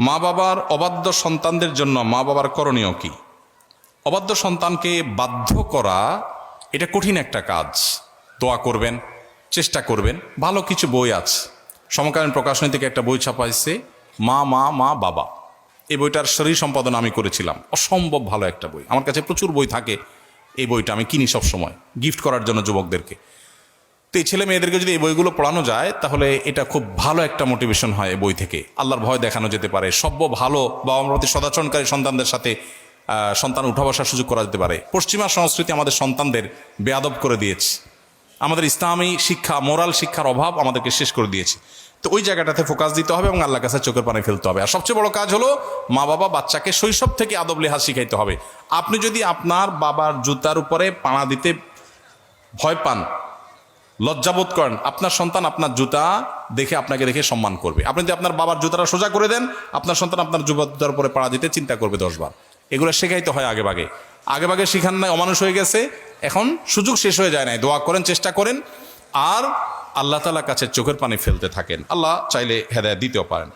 মা বাবার অবাধ্য সন্তানদের জন্য মা বাবার করণীয় কি? অবাধ্য সন্তানকে বাধ্য করা, এটা কঠিন একটা কাজ। দোয়া করবেন, চেষ্টা করবেন, ভালো কিছু বই আছে। সমকালীন প্রকাশনী থেকে একটা বই ছাপা হয়েছে মা মা মা, বাবা। এই বইটার শরীর সম্পাদন আমি করেছিলাম। অসম্ভব ভালো একটা বই। আমার কাছে প্রচুর বই থাকে। এই বইটা আমি কিনি সব সময় গিফট করার জন্য যুবকদেরকে। তো এই ছেলে মেয়েদেরকে যদি এই বইগুলো পড়ানো যায়, তাহলে এটা খুব ভালো একটা মোটিভেশন হয় বই থেকে। আল্লাহর ভয় দেখানো যেতে পারে, সভ্য, ভালো বা আমার প্রতি সদাচরণকারী সন্তানদের সাথে সন্তান উঠা বসার সুযোগ করা যেতে পারে। পশ্চিমা সংস্কৃতি আমাদের সন্তানদের বেয়াদব করে দিয়েছে। আমাদের ইসলামী শিক্ষা, মোরাল শিক্ষার অভাব আমাদেরকে শেষ করে দিয়েছে। তো ওই জায়গাটাতে ফোকাস দিতে হবে এবং আল্লাহ কাছে চোখের পানি ফেলতে হবে। আর সবচেয়ে বড় কাজ হলো মা বাবা বাচ্চাকে শৈশব থেকে আদব লেহাজ শিখাইতে হবে। আপনি যদি আপনার বাবার জুতার উপরে পাড়া দিতে ভয় পান লজ্জাবোধ করেন, আপনার সন্তান আপনার জুতা দেখে আপনাকে দেখে সম্মান করবে। আপনি যদি আপনার বাবার জুতাটা সোজা করে দেন, আপনার সন্তান আপনার জুতার উপরে পাড়া দিতে চিন্তা করবে দশবার এগুলো শেখাইতে হয় আগে ভাগে। আগে শিখান নাই, অমানুষ হয়ে গেছে, এখন সুযোগ শেষ হয়ে যায় নাই। দোয়া করেন, চেষ্টা করেন, আর আল্লাহ তালার কাছে চোখের পানি ফেলতে থাকেন। আল্লাহ চাইলে হেদায় দিতেও পারেন।